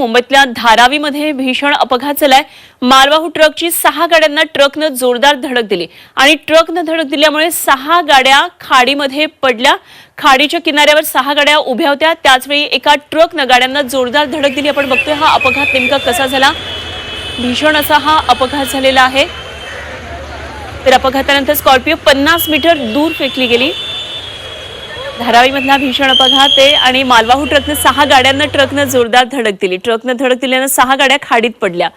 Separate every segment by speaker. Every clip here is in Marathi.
Speaker 1: मुंबईतल्या धारावीमध्ये भीषण अपघात झालाय. मालवाहू ट्रकची सहा गाड्यांना ट्रकनं जोरदार धडक दिली. आणि ट्रकनं धडक दिल्यामुळे सहा गाड्या खाडीमध्ये पडल्या. खाडीच्या किनाऱ्यावर सहा गाड्या उभ्या होत्या. त्याचवेळी एका ट्रकनं गाड्यांना जोरदार धडक दिली. आपण बघतोय हा अपघात नेमका कसा झाला. भीषण असा हा अपघात झालेला आहे. तर अपघातानंतर स्कॉर्पिओ पन्नास मीटर दूर फेकली गेली. धारावीमधला भीषण अपघात आहे आणि मालवाहू ट्रकनं सहा गाड्यांना ट्रकनं जोरदार धडक दिली. ट्रकनं धडक दिल्यानं सहा गाड्या खाडीत पडल्या.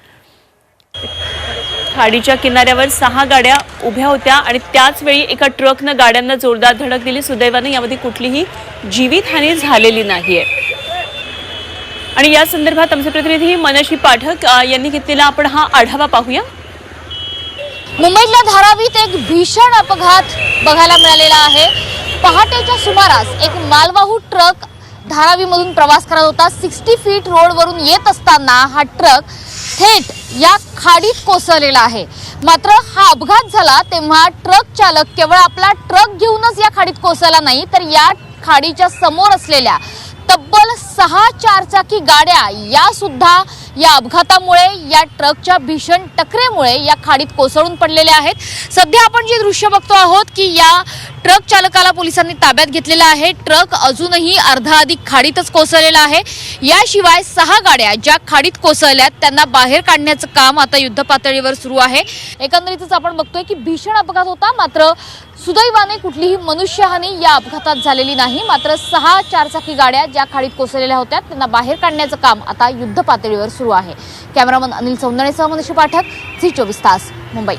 Speaker 1: खाडीच्या किनाऱ्यावर सहा गाड्या उभ्या होत्या आणि त्याच वेळी एका ट्रकनं गाड्यांना जोरदार धडक दिली. सुदैवानं यामध्ये कुठलीही जीवितहानी झालेली नाहीये. आणि या संदर्भात आमचे प्रतिनिधी मनशी पाठक यांनी घेतलेला आपण हा आढावा पाहूया.
Speaker 2: मुंबईतल्या धारावीत एक भीषण अपघात बघायला मिळालेला आहे. पहाटेच्या सुमारास एक मालवाहू ट्रक धारावीमधून प्रवास करत होता. सिक्स्टी फीट रोडवरून येत असताना हा ट्रक थेट या खाडीत कोसळलेला आहे. मात्र हा अपघात झाला तेव्हा ट्रक चालक केवळ आपला ट्रक घेऊनच या खाडीत कोसळला नाही तर या खाडीच्या समोर असलेल्या तब्बल सहा चारचाकी गाड्या या सुद्धा या अपघातामुळे या ट्रकच्या भीषण टकरेमुळे या खाडीत कोसळून पडलेल्या आहेत. सध्या आपण जे दृश्य बघतो आहोत की या ट्रक चालकाला पोलिसांनी ताब्यात घेतलेला आहे. ट्रक अजूनही अर्धा अधिक खाडीतच कोसळलेला आहे. याशिवाय सहा गाड्या ज्या खाडीत कोसळल्यात त्यांना बाहेर काढण्याचं काम आता युद्ध पातळीवर सुरू आहे. एकंदरीतच आपण बघतोय की भीषण अपघात होता मात्र सुदैवाने कुठलीही मनुष्यहानी या अपघातात झालेली नाही. मात्र सहा चारचाकी गाड्या ज्या खाडीत कोसळलेल्या होत्या त्यांना बाहेर काढण्याचं काम आता युद्ध पातळीवर सुरू आहे. कॅमेरामन अनिल सौंदणेसह मनुष्य पाठक झी चोवीस तास मुंबई.